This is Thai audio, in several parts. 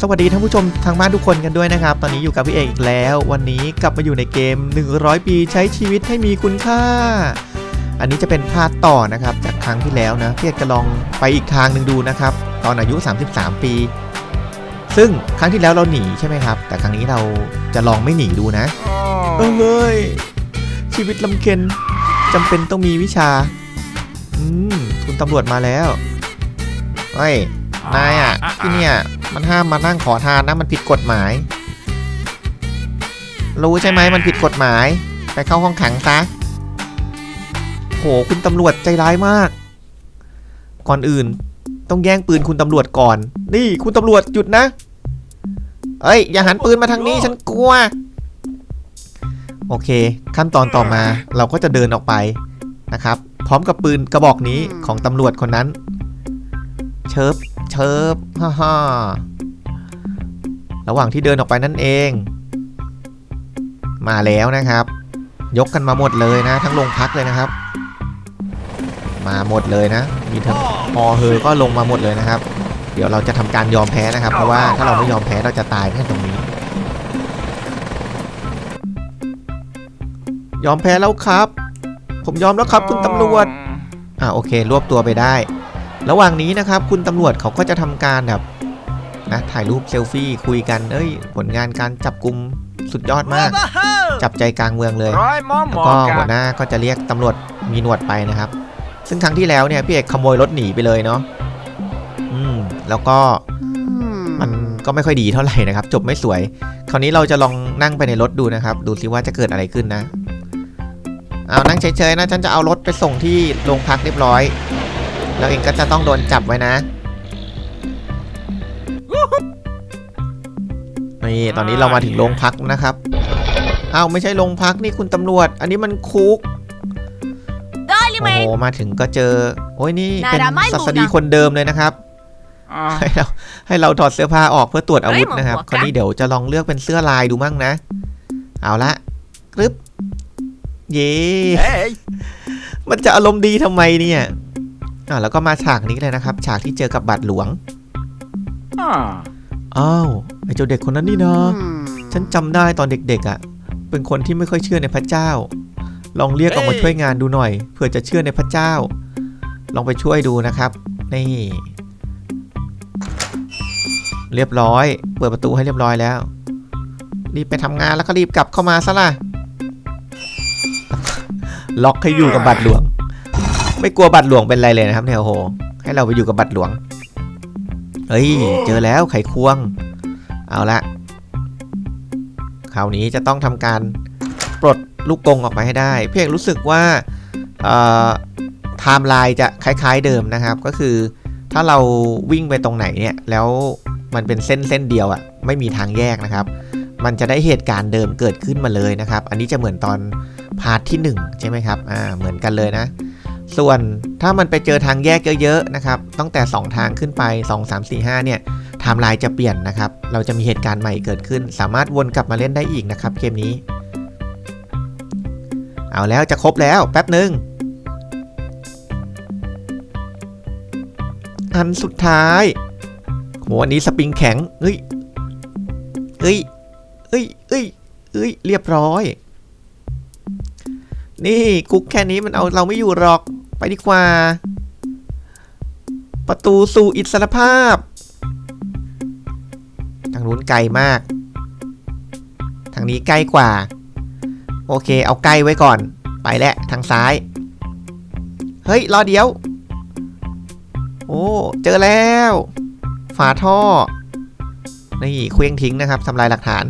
สวัสดีท่านผู้ชมทางบ้านทุกคนกันด้วยนะครับ ตอนนี้อยู่กับพี่เอกอีกแล้ว วันนี้กลับมาอยู่ในเกม 100 ปีใช้ชีวิตให้มีคุณค่า อันนี้จะเป็นภาคต่อนะครับ จากครั้งที่แล้วนะพี่เอกจะลองไปอีกทางหนึ่งดูนะครับ ตอนอายุ 33 ปี ซึ่งครั้งที่แล้วเราหนีใช่ไหมครับ แต่ครั้งนี้เราจะลองไม่หนีดูนะ เออเฮ้ยชีวิตลำเค็ญจำเป็นต้องมีวิชา อืมคุณตำรวจมาแล้วเฮ้ยนายอะที่เนี่ย มันห้ามมานั่งขอทานนะมันผิดกฎหมาย รู้ใช่ไหมมันผิดกฎหมาย ไปเข้าห้องขังซะโหคุณตำรวจใจร้ายมาก ก่อนอื่น ต้องแย่งปืนคุณตำรวจก่อน นี่คุณตำรวจหยุดนะ เอ้ย อย่าหันปืนมาทางนี้ฉันกลัว โอเค ขั้นตอนต่อมาเราก็จะเดินออกไปนะครับ พร้อมกับปืนกระบอกนี้ของตำรวจคนนั้น เชิบ เชิบฮ่าฮ่าระหว่างที่เดินออกไปนั่นเอง มาแล้วนะครับ ยกกันมาหมดเลยนะ ทั้งโรงพักเลยนะครับ มาหมดเลยนะ มีทั้งพอเฮอก็ลงมาหมดเลยนะครับ เดี๋ยวเราจะทำการยอมแพ้นะครับ เพราะว่าถ้าเราไม่ยอมแพ้เราจะตายแค่ตรงนี้ ยอมแพ้แล้วครับ ผมยอมแล้วครับคุณตำรวจอ่าโอเค รวบตัวไปได้ ระหว่างนี้นะครับคุณตำรวจเขาก็จะทำการแบบนะถ่ายรูปเซลฟี่คุยกัน เอ้ย ผลงานการจับกลุ่มสุดยอดมาก จับใจกลางเมืองเลยร้อยหมอหมแล้วอก็กัหัวนหน้าก็จะเรียกตำรวจมีหนวดไปนะครับ ซึ่งครั้งที่แล้วเนี่ยพี่เอกขโมยรถหนีไปเลยเนาะอืมแล้วก็มันก็ไม่ค่อยดีเท่าไหร่นะครับ จบไม่สวย คราวนี้เราจะลองนั่งไปในรถดูนะครับ ดูซิว่าจะเกิดอะไรขึ้นนะ เอานั่งเฉยๆนะฉันจะเอารถไปส่งที่โรงพักเรียบร้อย แล้วเองก็จะต้องโดนจับไว้นะ นี่ ตอนนี้เรามาถึงโรงพักนะครับ อ้าวไม่ใช่โรงพักนี่คุณตำรวจ อันนี้มันคุก Dali โอ้ me! โหมาถึงก็เจอ โอ้ยนี่เป็นนาราไม่หมูนะศัสดีคนเดิมเลยนะครับอ่าให้เราให้เราถอดเสื้อผ้าออกเพื่อตรวจอาวุธนะครับเฮ้ยหมวกคราวนี้เดี๋ยวจะลองเลือกเป็นเสื้อลายดูมั่งนะ เอาละกรึบ เย่เฮ้ยมันจะอารมณ์ดีทำไมเนี่ย อ่าแล้วก็มาฉากนี้เลยนะครับ ฉากที่เจอกับบาดหลวงอ่าอ้าวไอ้เจ้าเด็กคนนั้นนี่นะฉันจำได้ตอนเด็กๆอะ่ะ เป็นคนที่ไม่ค่อยเชื่อในพระเจ้า ลองเรียกออกมาช่วยงานดูหน่อยเผื่อจะเชื่อในพระเจ้า ลองไปช่วยดูนะครับ นี่ เรียบร้อย เปิดประตูให้เรียบร้อยแล้ว รีบไปทำงานแล้วก็รีบกลับเข้ามาซะล่ะล็อกให้อยู่กับบัตรหลวง ไม่กลัวบัตรหลวงเป็นไรเลยนะครับเนี่ยโอ้โห ให้เราไปอยู่กับบัตรหลวง เฮ้ย เจอแล้วไขควง เอาละคราวนี้จะต้องทำการปลดลูกกงออกมาให้ได้ เพียงรู้สึกว่าไทม์ไลน์จะคล้าย ๆเดิมนะครับ ก็คือถ้าเราวิ่งไปตรงไหนเนี่ยแล้วมันเป็นเส้นเส้นเดียวอะ่ะไม่มีทางแยกนะครับ มันจะได้เหตุการณ์เดิมเกิดขึ้นมาเลยนะครับ อันนี้จะเหมือนตอนพาร์ทที่ 1 ใช่ไหมครับอ่าเหมือนกันเลยนะ ส่วนถ้ามันไปเจอทางแยกเยอะๆนะครับตั้งแต่ 2 ทางขึ้นไป 2 3 4 5เนี่ยไทม์ไลน์จะเปลี่ยนนะครับ เราจะมีเหตุการณ์ใหม่เกิดขึ้น สามารถวนกลับมาเล่นได้อีกนะครับเกมนี้ เอาแล้วจะครบแล้วแป๊บหนึ่งอันสุดท้ายโหอันนี้สปริงแข็งเฮ้ยเฮ้ยเฮ้ยเฮ้ยเฮ้ยเรียบร้อย นี่กุ๊กแค่นี้มันเอาเราไม่อยู่หรอก ไปดีกว่า ประตูสู่อิสรภาพ ทางนู้นไกลมาก ทางนี้ใกล้กว่า โอเค เอาใกล้ไว้ก่อน ไปแล้วทางซ้าย เฮ้ย รอเดี๋ยว โอ้ เจอแล้ว ฝาท่อ นี่เคว้งทิ้งนะครับทำลายหลักฐาน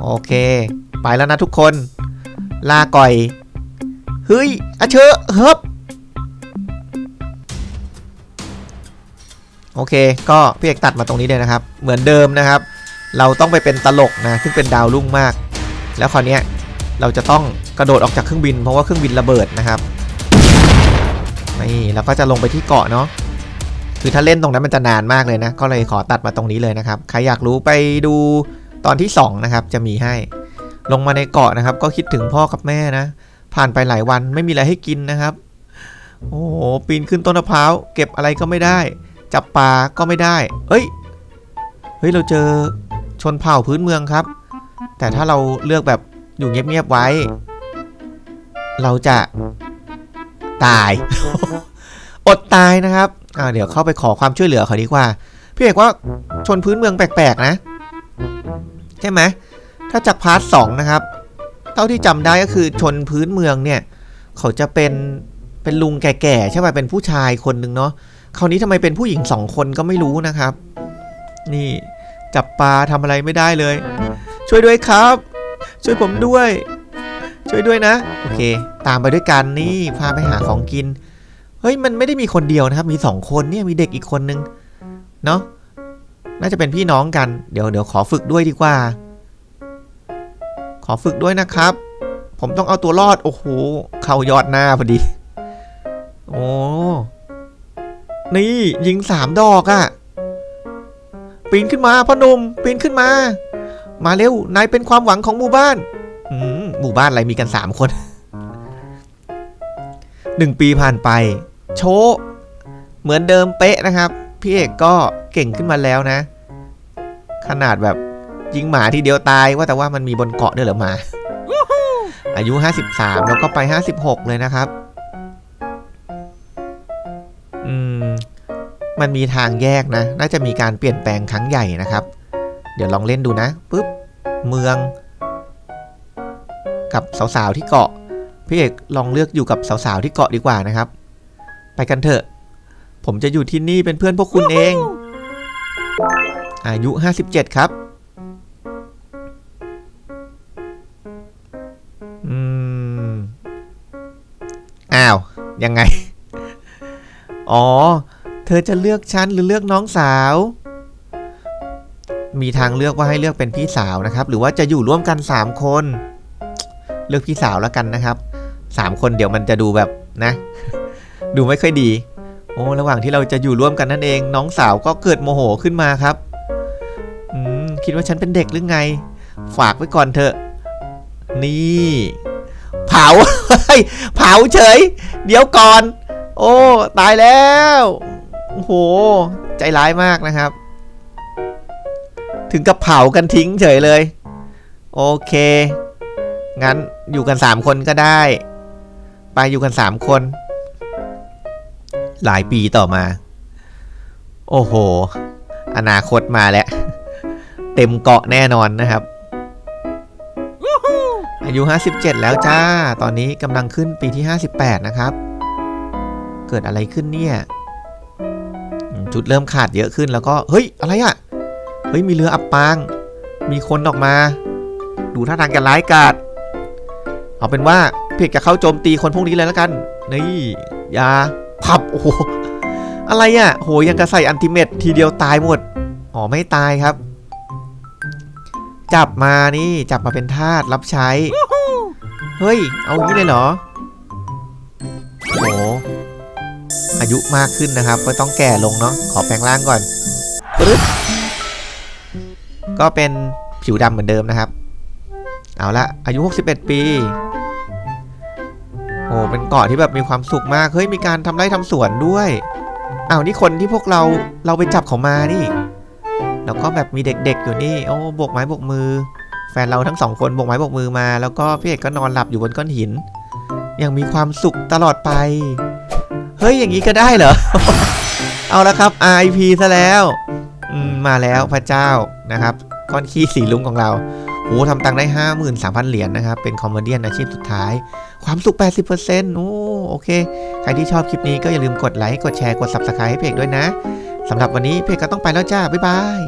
โอเค ไปแล้วนะทุกคน ลาก่อย เฮ้ยอะเชอะเฮิบโอเค ก็พี่เอกตัดมาตรงนี้เลยนะครับ เหมือนเดิมนะครับ เราต้องไปเป็นตลกนะ ซึ่งเป็นดาวรุ่งมาก แล้วคราวนี้เราจะต้องกระโดดออกจากเครื่องบิน เพราะว่าเครื่องบินระเบิดนะครับนี่แล้วก็จะลงไปที่เกาะเนาะ คือถ้าเล่นตรงนั้นมันจะนานมากเลยนะ ก็เลยขอตัดมาตรงนี้เลยนะครับ ใครอยากรู้ไปดูตอนที่สองนะครับ จะมีให้ ลงมาในเกาะนะครับ ก็คิดถึงพ่อกับแม่นะ ผ่านไปหลายวันไม่มีอะไรให้กินนะครับ โอ้โหปีนขึ้นต้นมะพร้าวเก็บอะไรก็ไม่ได้ จับปลาก็ไม่ได้ เอ้ย เฮ้ยเราเจอชนเผ่าพื้นเมืองครับ แต่ถ้าเราเลือกแบบอยู่เงียบๆไว้ เราจะตาย อดตายนะครับอ่าเดี๋ยวเข้าไปขอความช่วยเหลือเขาดีกว่า พี่เอกว่าชนพื้นเมืองแปลกๆนะ ใช่ไหม ถ้าจากพาร์ทสองนะครับ เท่าที่จำได้ก็คือชนพื้นเมืองเนี่ย เขาจะเป็นเป็นลุงแก่ๆใช่ไหมเป็นผู้ชายคนหนึ่งเนาะคราวนี้ทำไมเป็นผู้หญิงสองคนก็ไม่รู้นะครับ นี่จับปลาทำอะไรไม่ได้เลย ช่วยด้วยครับ ช่วยผมด้วย ช่วยด้วยนะ โอเค ตามไปด้วยกันนี่พาไปหาของกิน เฮ้ยมันไม่ได้มีคนเดียวนะครับ มีสองคนเนี่ยมีเด็กอีกคนนึงเนาะน่าจะเป็นพี่น้องกัน เดี๋ยวเดี๋ยวขอฝึกด้วยดีกว่า ขอฝึกด้วยนะครับ ผมต้องเอาตัวรอด โอ้โห เข้ายอดหน้าพอดี โอ้ นี่ยิงสามดอกอะ่ะ ปีนขึ้นมาพ่อหนุ่มปีนขึ้นมา มาเร็ว นายเป็นความหวังของหมู่บ้านอืมหมู่บ้านอะไรมีกันสามคนหนึ่งปีผ่านไป โชว์เหมือนเดิมเป๊ะนะครับ พี่เอกก็เก่งขึ้นมาแล้วนะ ขนาดแบบ ยิงหมาทีเดียวตายว่าแต่ว่ามันมีบนเกาะด้วยเหรอหมา อายุ 53 แล้วก็ไป 56 เลยนะครับ อืม มันมีทางแยกนะ น่าจะมีการเปลี่ยนแปลงครั้งใหญ่นะครับ เดี๋ยวลองเล่นดูนะปุ๊บเมือง กับสาวๆที่เกาะพี่เอกลองเลือกอยู่กับสาวๆที่เกาะดีกว่านะครับ ไปกันเถอะ ผมจะอยู่ที่นี่เป็นเพื่อนพวกคุณเอง อายุ 57 ครับ อืม อ้าว ยังไง อ๋อ เธอจะเลือกฉันหรือเลือกน้องสาว มีทางเลือกว่าให้เลือกเป็นพี่สาวนะครับ หรือว่าจะอยู่ร่วมกัน3คน เลือกพี่สาวแล้วกันนะครับ3คนเดี๋ยวมันจะดูแบบนะ ดูไม่ค่อยดี โอ้ ระหว่างที่เราจะอยู่ร่วมกันนั่นเอง น้องสาวก็เกิดโมโหขึ้นมาครับ อืม คิดว่าฉันเป็นเด็กหรือไง ฝากไว้ก่อนเถอะ นี่ เผาเฮ้ยเผาเฉย เดี๋ยวก่อน โอ้ ตายแล้วโอ้โห ใจร้ายมากนะครับ ถึงกับเผากันทิ้งเฉยเลย โอเค งั้นอยู่กันสามคนก็ได้ ไปอยู่กันสามคน หลายปีต่อมา โอ้โห อนาคตมาแล้ว เต็มเกาะแน่นอนนะครับ อายุ 57 แล้วจ้า ตอนนี้กำลังขึ้นปีที่ 58 นะครับ เกิดอะไรขึ้นเนี่ย จุดเริ่มขาดเยอะขึ้นแล้วก็ เฮ้ย อะไรอะ่ะ เฮ้ย มีเรืออับปาง มีคนออกมา ดูท่าทางจะร้ายกาจเอาเป็นว่าเพจจะเข้าโจมตีคนพวกนี้เลยแล้วกัน นี่ยาพับ โอ้โห อะไรอะ่ะ โห ยังกระใส่อันติเมตทีเดียวตายหมด อ๋อ ไม่ตายครับ จับมานี่จับมาเป็นทาสรับใช้ เฮ้ย เอางี้เลยเหรอโหอายุมากขึ้นนะครับ ก็ต้องแก่ลงเนาะขอแปลงร่างก่อน ก็เป็นผิวดำเหมือนเดิมนะครับ เอาละอายุ 61 ปีโอ้เป็นเกาะที่แบบมีความสุขมาก เฮ้ย มีการทำไร่ทำสวนด้วยอ้าวนี่คนที่พวกเราเราไปจับเขามานี่ แล้วก็แบบมีเด็กๆอยู่นี่ โอ้บกไม้บกมือ แฟนเราทั้งสองคนบกไม้บกมือมา แล้วก็พี่เอกก็นอนหลับอยู่บนก้อนหิน ยังมีความสุขตลอดไป เฮ้ยอย่างนี้ก็ได้เหรอ เอาละครับ RIP ซะแล้วมมาแล้วพระเจ้านะครับ ก้อนขี้สีลุงของเราโอ้ทำตังค์ได้ 53,000 เหรียญนะครับ เป็นคอมเมดี้อาชีพสุดท้าย ความสุข 80%โอ้โอเค ใครที่ชอบคลิปนี้ก็อย่าลืมกดไลค์ กดแชร์ กด Subscribe ให้เพจด้วยนะ สำหรับวันนี้เพจก็ต้องไปแล้วจ้า บ๊ายบาย